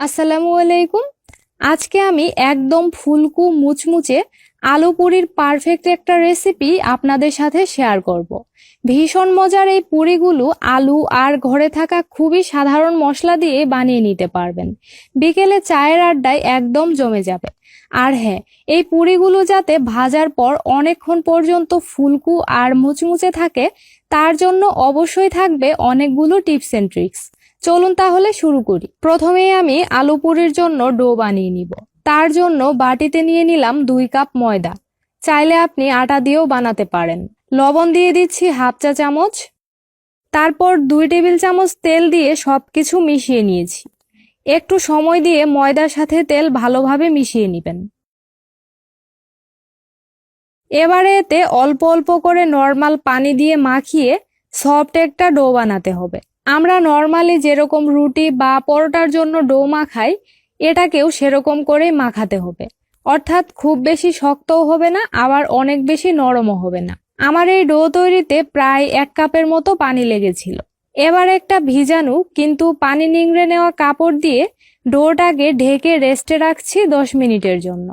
আসসালামু আলাইকুম। আজকে আমি একদম ফুলকু মুচমুচে আলু পুরির পারফেক্ট একটা রেসিপি আপনাদের সাথে শেয়ার করব। ভীষণ মজার এই পুরিগুলো আলু আর ঘরে থাকা খুবই সাধারণ মশলা দিয়ে বানিয়ে নিতে পারবেন। বিকেলে চায়ের আড্ডায় একদম জমে যাবে। আর হ্যাঁ এই পুরিগুলো যাতে ভাজার পর অনেকক্ষণ পর্যন্ত ফুলকু আর মুচমুচে থাকে, তার জন্য অবশ্যই থাকবে অনেকগুলো টিপস এন্ড ট্রিক্স চলুন তাহলে শুরু করি। প্রথমে আমি আলু পুরির জন্য ডো বানিয়ে নিব। তার জন্য বাটিতে নিয়ে নিলাম দুই কাপ ময়দা। চাইলে আপনি আটা দিয়েও বানাতে পারেন। লবণ দিয়ে দিচ্ছি হাফ চা চামচ। তারপর দুই টেবিল চামচ তেল দিয়ে সব কিছু মিশিয়ে নিয়েছি। একটু সময় দিয়ে ময়দার সাথে তেল ভালোভাবে মিশিয়ে নেবেন। এবারে এতে অল্প অল্প করে নর্মাল পানি দিয়ে মাখিয়ে সফট একটা ডো বানাতে হবে। আমরা নর্মালি যেরকম রুটি বা পরোটার জন্য ডো মাখাই, এটাকেও সেরকম করেই মাখাতে হবে। অর্থাৎ খুব বেশি শক্তও হবে না, আবার অনেক বেশি নরমও হবে না। আমার এই ডো তৈরিতে প্রায় এক কাপের মতো পানি লেগেছিল। এবার একটা ভিজানু, কিন্তু পানি নিংড়ে নেওয়া কাপড় দিয়ে ডোটাকে ঢেকে রেস্টে রাখছি দশ মিনিটের জন্য।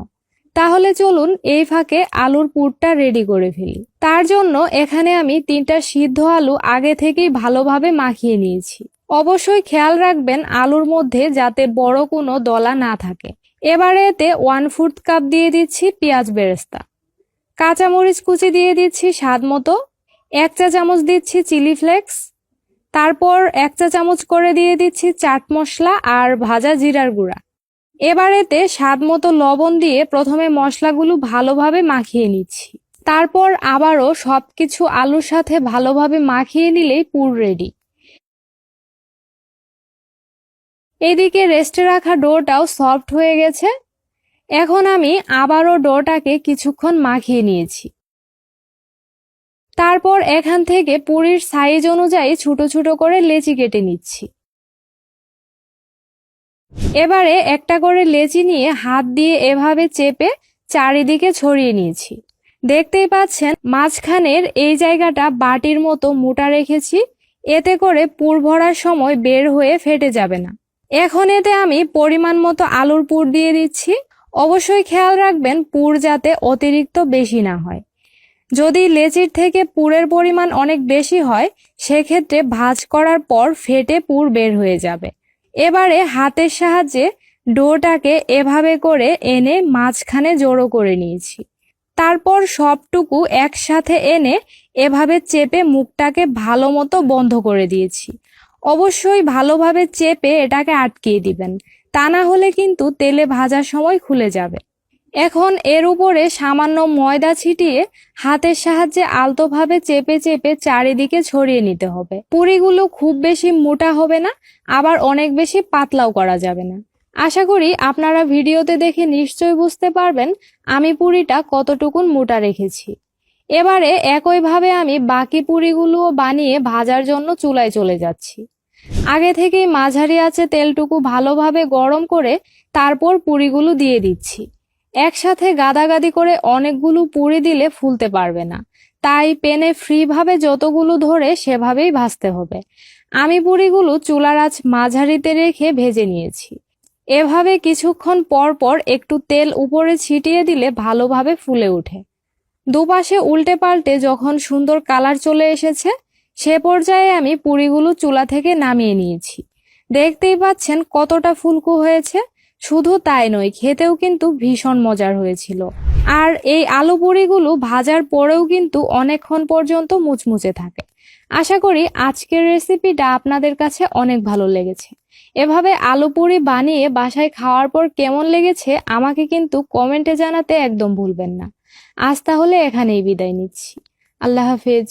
তাহলে চলুন এই ফাঁকে আলুর পুরটা রেডি করে ফেলি। তার জন্য এখানে আমি তিনটা সিদ্ধ আলু আগে থেকেই ভালোভাবে মাখিয়ে নিয়েছি। অবশ্যই খেয়াল রাখবেন আলুর মধ্যে যাতে বড় কোনো দলা না থাকে। এবারে এতে ওয়ান ফুট কাপ দিয়ে দিচ্ছি পেঁয়াজ বেরেস্তা। কাঁচামরিচ কুচি দিয়ে দিচ্ছি স্বাদ মতো। এক চা চামচ দিচ্ছি চিলি ফ্লেক্স। তারপর এক চা চামচ করে দিয়ে দিচ্ছি চাট মশলা আর ভাজা জিরার গুঁড়া। এবার এতে স্বাদ মতো লবণ দিয়ে প্রথমে মশলাগুলো ভালোভাবে মাখিয়ে নিচ্ছি। তারপর আবারও সব কিছু আলুর সাথে ভালোভাবে মাখিয়ে নিলেই পুর রেডি এদিকে রেস্টে রাখা ডোটাও সফট হয়ে গেছে। এখন আমি আবারও ডোটাকে কিছুক্ষণ মাখিয়ে নিয়েছি। তারপর এখান থেকে পুরীর সাইজ অনুযায়ী ছোট ছোট করে লেচি কেটে নিচ্ছি। এবারে একটা করে লেচি নিয়ে হাত দিয়ে এভাবে চেপে চারিদিকে ছড়িয়ে নিয়েছি। দেখতেই পাচ্ছেন, মাঝখানের এই জায়গাটা বাটির মতো মোটা রেখেছি, এতে করে পুর ভরার সময় বের হয়ে ফেটে যাবে না। এখন এতে আমি পরিমাণ মতো আলুর পুর দিয়ে দিচ্ছি। অবশ্যই খেয়াল রাখবেন, পুর যাতে অতিরিক্ত বেশি না হয়। যদি লেচির থেকে পুরের পরিমাণ অনেক বেশি হয়, সেক্ষেত্রে ভাজ করার পর ফেটে পুর বের হয়ে যাবে। এবারে হাতের সাহায্যে ডোটাকে এভাবে করে এনে মাঝখানে জড়ো করে নিয়েছি। তারপর সবটুকু একসাথে এনে এভাবে চেপে মুখটাকে ভালো মতো বন্ধ করে দিয়েছি। অবশ্যই ভালোভাবে চেপে এটাকে আটকিয়ে দিবেন। তা না হলে কিন্তু তেলে ভাজার সময় খুলে যাবে। এখন এর উপরে সামান্য ময়দা ছিটিয়ে হাতের সাহায্যে আলতোভাবে চেপে চেপে চারিদিকে ছড়িয়ে নিতে হবে। পুরিগুলো খুব বেশি মোটা হবে না, আবার অনেক বেশি পাতলাও করা যাবে না। আশা করি আপনারা ভিডিওতে দেখে নিশ্চয়ই বুঝতে পারবেন আমি পুরিটা কতটুকুন মোটা রেখেছি। এবারে একইভাবে আমি বাকি পুরিগুলোও বানিয়ে ভাজার জন্য চুলায় চলে যাচ্ছি। আগে থেকেই মাঝারি আছে তেলটুকু ভালোভাবে গরম করে তারপর পুরিগুলো দিয়ে দিচ্ছি। একসাথে গাদাগাদি করে অনেকগুলো পুরি দিলে ফুলতে পারবে না। তাই পেনে ফ্রিভাবে যতগুলো ধরে সেভাবেই ভাজতে হবে। আমি পুরিগুলো চুলার আঁচ মাঝারিতে রেখে ভেজে নিয়েছি। এভাবে কিছুক্ষণ পর পর একটু তেল উপরে ছিটিয়ে দিলে ভালোভাবে ফুলে ওঠে। দুপাশে উল্টে পাল্টে যখন সুন্দর কালার চলে এসেছে, সে পর্যায়ে আমি পুরিগুলো চুলা থেকে নামিয়ে নিয়েছি। দেখতেই পাচ্ছেন কতটা ফুলকু হয়েছে। শুধু তাই নয়, খেতেও কিন্তু ভীষণ মজার হয়েছিল। আর এই আলু পুরিগুলো ভাজার পরেও কিন্তু অনেকক্ষণ পর্যন্ত মুচমুচে থাকে। আশা করি আজকের রেসিপিটা আপনাদের কাছে অনেক ভালো লেগেছে। এভাবে আলু পুরি বানিয়ে বাসায় খাওয়ার পর কেমন লেগেছে আমাকে কিন্তু কমেন্টে জানাতে একদম ভুলবেন না। আজ তাহলে এখানেই বিদায় নিচ্ছি। আল্লাহ হাফেজ।